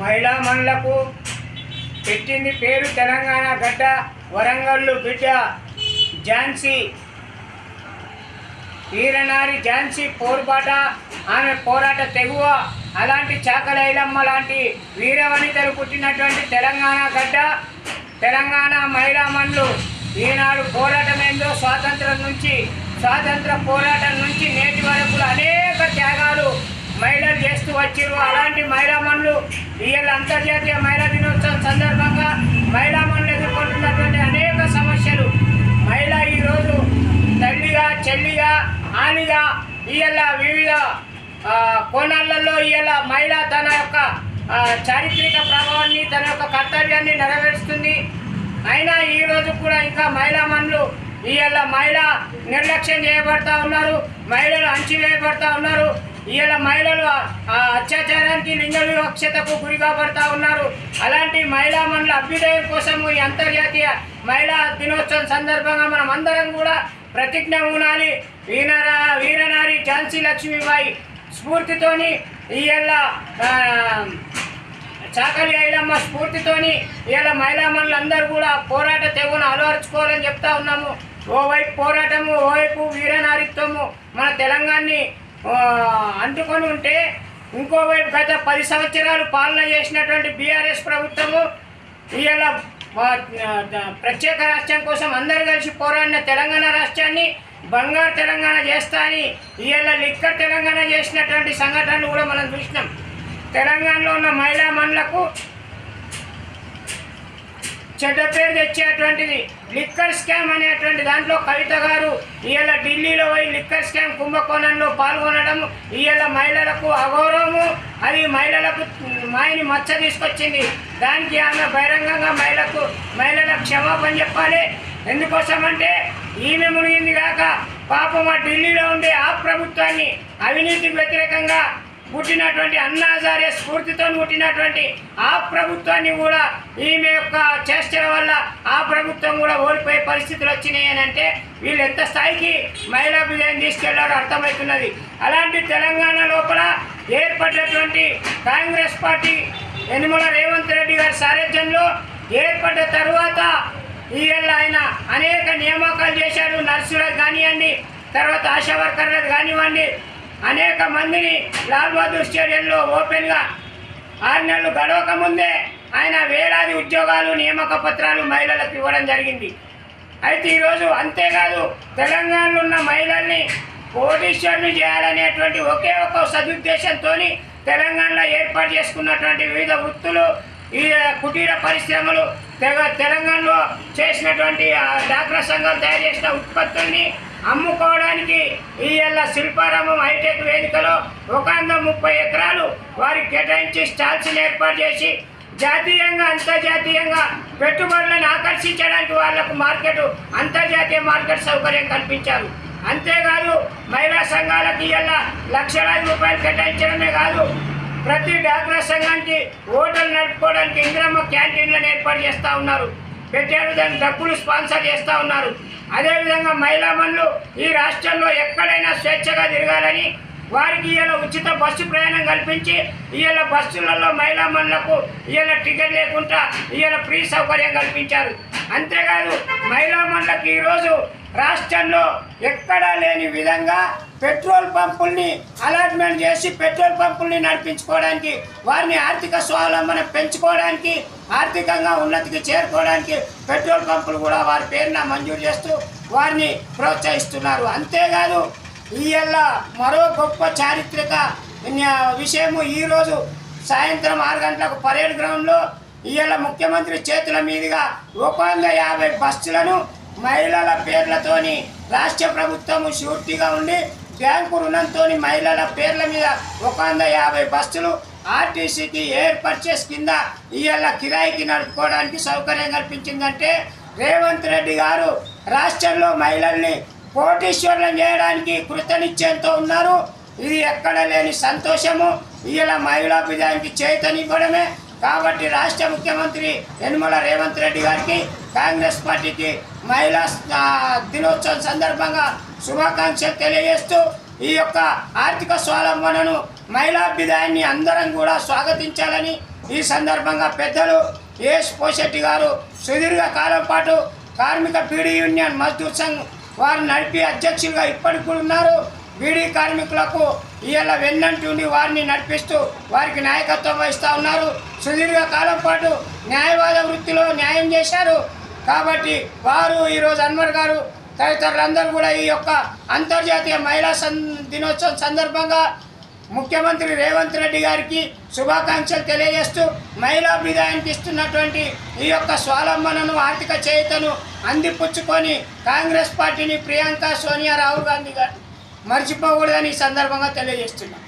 మహిళా మనులకు పెట్టింది పేరు తెలంగాణ గడ్డ వరంగల్లు బిడ్డ ఝాన్సీ. వీరనారి ఝాన్సీ పోరుబాట ఆమె పోరాట తెగువ. అలాంటి చాకలైలమ్మ లాంటి వీరవనితలు పుట్టినటువంటి తెలంగాణ గడ్డ తెలంగాణ మహిళా మండలు ఈనాడు పోరాటం ఏందో స్వాతంత్రం నుంచి స్వాతంత్ర పోరాటం నుంచి నేటి వరకు అనేక త్యాగాలు మహిళలు చేస్తూ వచ్చారు అలాంటి మహిళలు ఇవాళ అంతర్జాతీయ మహిళా దినోత్సవం సందర్భంగా మహిళా మనులు ఎదుర్కొంటున్నటువంటి అనేక సమస్యలు. మహిళ ఈరోజు తల్లిగా చెల్లిగా ఆనిగా ఇవాళ వివిధ కోణాలలో ఇవాళ మహిళ తన యొక్క చారిత్రక ప్రభావాన్ని తన యొక్క కర్తవ్యాన్ని నెరవేరుస్తుంది. అయినా ఈరోజు కూడా ఇంకా మహిళా మనులు ఇవాళ మహిళ నిర్లక్ష్యం చేయబడతా ఉన్నారు. మహిళలు అణచివేయబడతా ఉన్నారు. ఇవాళ మహిళలు అత్యాచారానికి లింగ వివక్షతకు గురి కాబడతా ఉన్నారు. అలాంటి మహిళా మనుల అభ్యుదయం కోసం ఈ అంతర్జాతీయ మహిళా దినోత్సవం సందర్భంగా మనం అందరం కూడా ప్రతిజ్ఞ ఉండాలి. వీరనా వీరనారి ఝాన్సీ లక్ష్మీబాయి స్ఫూర్తితోని ఇవాళ చాకలి ఐలమ్మ స్ఫూర్తితోని ఇవాళ మహిళా మనులందరూ కూడా పోరాట తెగును అలవర్చుకోవాలని చెప్తా ఉన్నాము. ఓవైపు పోరాటము ఓవైపు వీరనారిత్వము మన తెలంగాణని అంటుకొని ఉంటే ఇంకోవైపు గత పది సంవత్సరాలు పాలన చేసినటువంటి బీఆర్ఎస్ ప్రభుత్వము ఇవాళ ప్రత్యేక రాష్ట్రం కోసం అందరు కలిసి పోరాడిన తెలంగాణ రాష్ట్రాన్ని బంగారు తెలంగాణ చేస్తా అని ఇవాళ లిక్కర్ తెలంగాణ చేసినటువంటి సంఘటనలు కూడా మనం చూసినాం. తెలంగాణలో ఉన్న మహిళా మనులకు చెడ్డ పేరు తెచ్చేటువంటిది. లిక్కర్ స్కామ్ అనేటువంటి దాంట్లో కవిత గారు ఇవాళ ఢిల్లీలో పోయి లిక్కర్ స్కామ్ కుంభకోణంలో పాల్గొనడం ఇవాళ మహిళలకు అగౌరవము అది మహిళలకు మాయని మచ్చ తీసుకొచ్చింది. దానికి ఆమె బహిరంగంగా మహిళకు మహిళల క్షమాపణ చెప్పాలి. ఎందుకోసమంటే ఈమె మునిగింది కాక పాపం ఆ ఢిల్లీలో ఉండే ఆ ప్రభుత్వాన్ని అవినీతికి వ్యతిరేకంగా పుట్టినటువంటి అన్నాచార్య స్ఫూర్తితో పుట్టినటువంటి ఆ ప్రభుత్వాన్ని కూడా ఈమె యొక్క చేష్టల వల్ల ఆ ప్రభుత్వం కూడా ఓడిపోయే పరిస్థితులు వచ్చినాయి అని అంటే వీళ్ళు ఎంత స్థాయికి మహిళా విజయం తీసుకెళ్ళారో అర్థమవుతున్నది. అలాంటి తెలంగాణ లోపల ఏర్పడినటువంటి కాంగ్రెస్ పార్టీ యనుమల రేవంత్ రెడ్డి గారి సారథ్యంలో ఏర్పడ్డ తర్వాత ఈఎల్ ఆయన అనేక నియామకాలు చేశారు నర్సులకు కానివ్వండి తర్వాత ఆశా వర్కర్లకు కానివ్వండి అనేక మందిని లాల్ బహదూర్ స్టేడియంలో ఓపెన్గా ఆరు నెలలు గడవక ముందే ఆయన వేలాది ఉద్యోగాలు నియామక పత్రాలు మహిళలకు ఇవ్వడం జరిగింది. అయితే ఈరోజు అంతేకాదు తెలంగాణలో ఉన్న మహిళల్ని కోటీశ్వరుని చేయాలనేటువంటి ఒకే ఒక సదుద్దేశంతో తెలంగాణలో ఏర్పాటు చేసుకున్నటువంటి వివిధ వృత్తులు ఈ కుటీర పరిశ్రమలు తెగ తెలంగాణలో చేసినటువంటి డాక్టర్ సంఘం తయారు చేసిన ఉత్పత్తుల్ని అమ్ముకోవడానికి ఇవాళ శిల్పారామం హైటెక్ వేదికలో ఒక వంద ముప్పై ఎకరాలు వారికి కేటాయించి స్టాల్స్ని ఏర్పాటు చేసి జాతీయంగా అంతర్జాతీయంగా పెట్టుబడులను ఆకర్షించడానికి వాళ్ళకు మార్కెట్ అంతర్జాతీయ మార్కెట్ సౌకర్యం కల్పించారు. అంతేకాదు మహిళా సంఘాలకు ఇవాళ లక్షలాది రూపాయలు కేటాయించడమే కాదు ప్రతి డాక్రా సంఘానికి ఓటర్లు నడుపుకోవడానికి ఇంద్రమ్మ క్యాంటీన్లను ఏర్పాటు చేస్తూ ఉన్నారు. పెట్టారు. దాని డబ్బులు స్పాన్సర్ చేస్తూ ఉన్నారు. అదేవిధంగా మహిళా మనులు ఈ రాష్ట్రంలో ఎక్కడైనా స్వేచ్ఛగా తిరగాలని వారికి ఇవాళ ఉచిత బస్సు ప్రయాణం కల్పించి ఇవాళ బస్సులలో మహిళా మనులకు ఇవాళ టికెట్ లేకుండా ఇవాళ ఫ్రీ సౌకర్యం కల్పించారు. అంతేకాదు మహిళా మనులకు ఈరోజు రాష్ట్రంలో ఎక్కడా లేని విధంగా పెట్రోల్ పంపుల్ని అలాట్మెంట్ చేసి పెట్రోల్ పంపుల్ని నడిపించుకోవడానికి వారిని ఆర్థిక స్వావలంబన పెంచుకోవడానికి ఆర్థికంగా ఉన్నతికి చేరుకోవడానికి పెట్రోల్ పంపులు కూడా వారి పేరున మంజూరు చేస్తూ వారిని ప్రోత్సహిస్తున్నారు. అంతేకాదు ఇవాళ మరో గొప్ప చారిత్రక విషయము ఈరోజు సాయంత్రం ఆరు గంటలకు పరేడ్ గ్రౌండ్లో ఇవాళ ముఖ్యమంత్రి చేతుల మీదుగా ఒక వంద యాభై బస్సులను మహిళల పేర్లతోని రాష్ట్ర ప్రభుత్వము షూర్తిగా ఉండి బ్యాంకు రుణంతో మహిళల పేర్ల మీద ఒక వంద యాభై బస్సులు ఆర్టీసీకి ఎయిర్ పర్చేస్ కింద ఇవాళ కిరాయికి నడుపుకోవడానికి సౌకర్యం కల్పించిందంటే రేవంత్ రెడ్డి గారు రాష్ట్రంలో మహిళల్ని కోటీశ్వరులను చేయడానికి కృతనిశ్చయంతో ఉన్నారు. ఇది ఎక్కడ లేని సంతోషము. ఇలా మహిళా విధానికి చేతనివ్వడమే. కాబట్టి రాష్ట్ర ముఖ్యమంత్రి యనమల రేవంత్ రెడ్డి గారికి కాంగ్రెస్ పార్టీకి మహిళా దినోత్సవం సందర్భంగా శుభాకాంక్షలు తెలియజేస్తూ ఈ యొక్క ఆర్థిక స్వావలంబనను మహిళాభ్యుదయాన్ని అందరం కూడా స్వాగతించాలని ఈ సందర్భంగా పెద్దలు ఏఎస్ పోశెట్టి గారు సుదీర్ఘ కాలం పాటు కార్మిక పీడీ యూనియన్ మజ్దూర్ సంఘ్ వారు నడిపి అధ్యక్షులుగా ఇప్పటికి కూడా ఉన్నారు. బీడీ కార్మికులకు ఇవాళ వెన్నంటుండి వారిని నడిపిస్తూ వారికి నాయకత్వం వహిస్తూ ఉన్నారు. సుదీర్ఘ కాలం పాటు న్యాయవాద వృత్తిలో న్యాయం చేశారు. కాబట్టి వారు ఈరోజు అన్వర్ గారు తదితరులందరూ కూడా ఈ యొక్క అంతర్జాతీయ మహిళా సం దినోత్సవం సందర్భంగా ముఖ్యమంత్రి రేవంత్ రెడ్డి గారికి శుభాకాంక్షలు తెలియజేస్తూ మహిళా బిదాయానికి ఇస్తున్నటువంటి ఈ యొక్క స్వావలంబనను ఆర్థిక చేయుతను అందిపుచ్చుకొని కాంగ్రెస్ పార్టీని ప్రియాంక సోనియా రాహుల్ గాంధీ గారు మర్చిపోకూడదని ఈ సందర్భంగా తెలియజేస్తున్నాం.